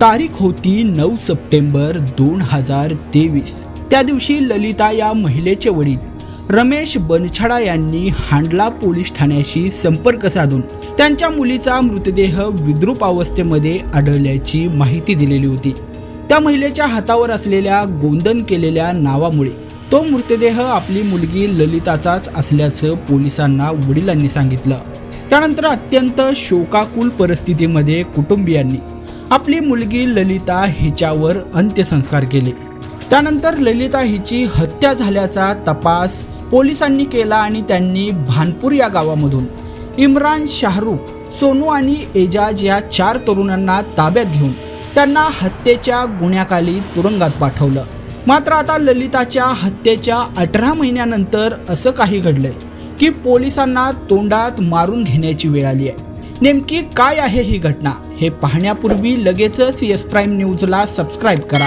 तारीख होती नऊ सप्टेंबर दोन हजार तेवीस. त्या दिवशी ललिता या महिलेचे वडील रमेश बनछडा यांनी हांडला पोलीस ठाण्याशी संपर्क साधून त्यांच्या मुलीचा मृतदेह विद्रूप अवस्थेमध्ये आढळल्याची माहिती दिलेली होती. त्या महिलेच्या हातावर असलेल्या गोंदन केलेल्या नावामुळे तो मृतदेह आपली मुलगी ललिताचाच असल्याचं पोलिसांना वडिलांनी सांगितलं. त्यानंतर अत्यंत शोकाकुल परिस्थितीमध्ये कुटुंबियांनी आपली मुलगी ललिता हिच्यावर अंत्यसंस्कार केले. त्यानंतर ललिता हिची हत्या झाल्याचा तपास पोलिसांनी केला आणि त्यांनी भानपूर या गावामधून इम्रान शाहरुख सोनू आणि एजाज या चार तरुणांना ताब्यात घेऊन त्यांना हत्येच्या गुन्ह्याखाली तुरुंगात पाठवलं. मात्र आता ललिताच्या हत्येच्या अठरा महिन्यानंतर असं काही घडलंय की पोलिसांना तोंडात मारून घेण्याची वेळ आली आहे. नेमकी काय आहे ही घटना? हे पाहण्यापूर्वी लगेचच येस प्राईम न्यूजला सबस्क्राईब करा.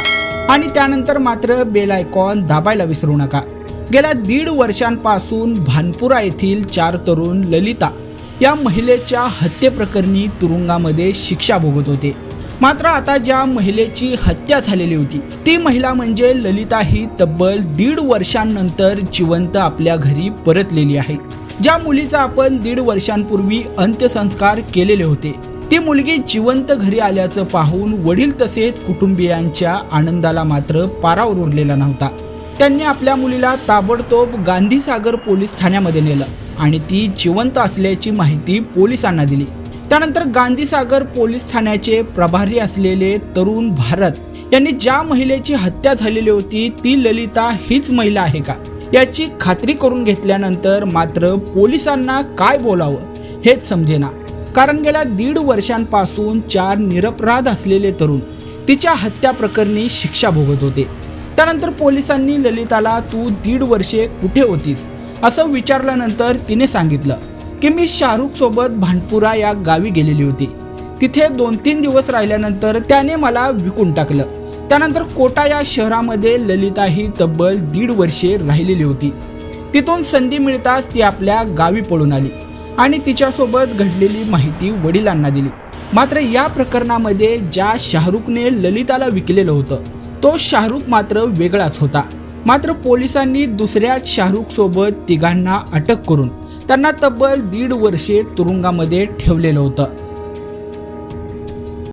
आणि त्यानंतर मात्र बेल आयकॉन दाबायला विसरू नका. गेल्या दीड वर्षांपासून भानपुरा येथील चार तरुण ललिता या महिलेच्या हत्येप्रकरणी तुरुंगामध्ये शिक्षा भोगत होते. मात्र आता ज्या महिलेची हत्या झालेली होती ती महिला म्हणजे ललिता ही तब्बल दीड वर्षांनंतर जिवंत आपल्या घरी परतलेली आहे. ज्या मुलीचा आपण दीड वर्षांपूर्वी अंत्यसंस्कार केलेले होते ती मुलगी जिवंत घरी आल्याचं पाहून वडील तसेच कुटुंबियांच्या आनंदाला मात्र पारावर उरलेला नव्हता. त्यांनी आपल्या मुलीला ताबडतोब गांधीसागर पोलीस ठाण्यामध्ये नेलं आणि ती जिवंत असल्याची माहिती पोलिसांना दिली. त्यानंतर गांधीसागर पोलीस ठाण्याचे प्रभारी असलेले तरुण भारत यांनी ज्या महिलेची हत्या झालेली होती ती ललिता हीच महिला आहे का? याची खात्री करून घेतल्यानंतर मात्र पोलिसांना काय बोलावं हेच समजेना. कारण गेल्या दीड वर्षांपासून चार निरपराध असलेले तरुण तिच्या हत्या प्रकरणी शिक्षा भोगत होते. त्यानंतर पोलिसांनी ललिताला तू दीड वर्षे कुठे होतीस? असं विचारल्यानंतर तिने सांगितलं की मी शाहरुख सोबत भांडपुरा या गावी गेलेली होती. तिथे दोन तीन दिवस राहिल्यानंतर त्याने मला विकून टाकलं. त्यानंतर कोटा या शहरामध्ये ललिता ही तब्बल दीड वर्षे राहिलेली होती. तिथून संधी मिळताच ती आपल्या गावी पळून आली आणि तिच्यासोबत घडलेली माहिती वडिलांना दिली. मात्र या प्रकरणामध्ये ज्या शाहरुखने ललिताला विकलेलं होतं तो शाहरुख मात्र वेगळाच होता. मात्र पोलिसांनी दुसऱ्याच शाहरुख सोबत तिघांना अटक करून त्यांना तब्बल दीड वर्षे तुरुंगामध्ये ठेवलेलं होतं.